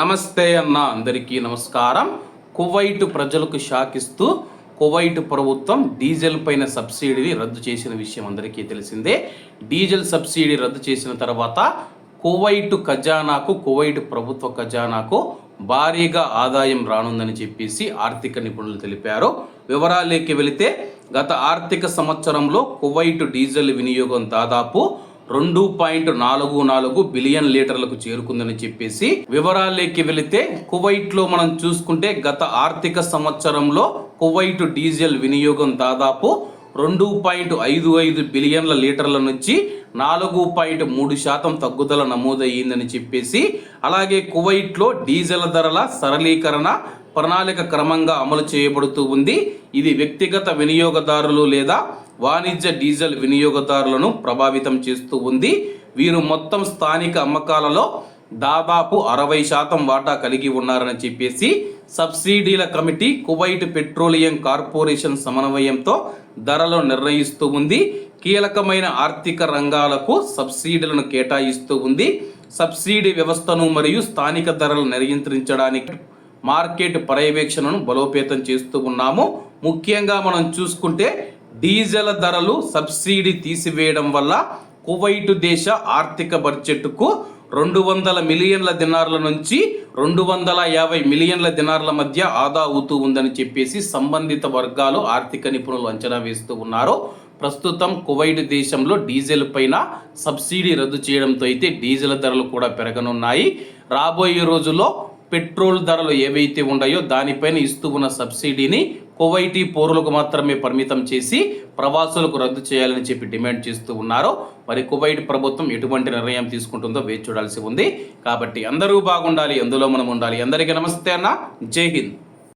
నమస్తే అన్న అందరికీ నమస్కారం. కువైట్ ప్రజలకు షాకిస్తూ కువైట్ ప్రభుత్వం డీజిల్ పైన సబ్సిడీని రద్దు చేసిన విషయం అందరికీ తెలిసిందే. డీజిల్ సబ్సిడీ రద్దు చేసిన తర్వాత కువైట్ ఖజానాకు కువైట్ ప్రభుత్వ ఖజానాకు భారీగా ఆదాయం రానుందని చెప్పేసి ఆర్థిక నిపుణులు తెలిపారు. వివరాలేకి వెళితే గత ఆర్థిక సంవత్సరంలో కువైట్ డీజిల్ వినియోగం దాదాపు రెండు పాయింట్ నాలుగు నాలుగు బిలియన్ లీటర్లకు చేరుకుందని చెప్పేసి వివరాల్లోకి వెళితే కువైట్లో మనం చూసుకుంటే గత ఆర్థిక సంవత్సరంలో కువైట్ డీజిల్ వినియోగం దాదాపు రెండు పాయింట్ ఐదు ఐదు బిలియన్ల లీటర్ల నుంచి నాలుగు పాయింట్ మూడు శాతం తగ్గుదల నమోదయ్యిందని చెప్పేసి అలాగే కువైట్లో డీజిల్ ధరల సరళీకరణ ప్రణాళిక క్రమంగా అమలు చేయబడుతూ ఉంది. ఇది వ్యక్తిగత వినియోగదారులు లేదా వాణిజ్య డీజిల్ వినియోగదారులను ప్రభావితం చేస్తూ ఉంది. వీరు మొత్తం స్థానిక అమ్మకాలలో దాదాపు అరవై శాతం వాటా కలిగి ఉన్నారని చెప్పేసి సబ్సిడీల కమిటీ కువైట్ పెట్రోలియం కార్పొరేషన్ సమన్వయంతో ధరలు నిర్ణయిస్తూ ఉంది. కీలకమైన ఆర్థిక రంగాలకు సబ్సిడీలను కేటాయిస్తూ ఉంది. సబ్సిడీ వ్యవస్థను మరియు స్థానిక ధరలు నియంత్రించడానికి మార్కెట్ పర్యవేక్షణను బలోపేతం చేస్తూ ఉన్నాము. ముఖ్యంగా మనం చూసుకుంటే డీజిల్ ధరలు సబ్సిడీ తీసివేయడం వల్ల కువైట్ దేశ ఆర్థిక బడ్జెట్కు రెండు వందల మిలియన్ల దినార్ల నుంచి రెండు వందల యాభై మిలియన్ల దినార్ల మధ్య ఆదా అవుతూ ఉందని చెప్పేసి సంబంధిత వర్గాలు ఆర్థిక నిపుణులు అంచనా వేస్తూ ఉన్నారు. ప్రస్తుతం కువైట్ దేశంలో డీజిల్ పైన సబ్సిడీ రద్దు చేయడంతో అయితే డీజిల్ ధరలు కూడా పెరగనున్నాయి. రాబోయే రోజుల్లో పెట్రోల్ ధరలు ఏవైతే ఉన్నాయో దానిపైన ఇస్తూ ఉన్న సబ్సిడీని కువైటీ పౌరులకు మాత్రమే పరిమితం చేసి ప్రవాసులకు రద్దు చేయాలని చెప్పి డిమాండ్ చేస్తూ ఉన్నారు మరి కువైట్ ప్రభుత్వం ఎటువంటి నిర్ణయం తీసుకుంటుందో వేచి చూడాల్సి ఉంది. కాబట్టి అందరూ బాగుండాలి అందులో మనం ఉండాలి. అందరికీ నమస్తే అన్న. జై హింద్.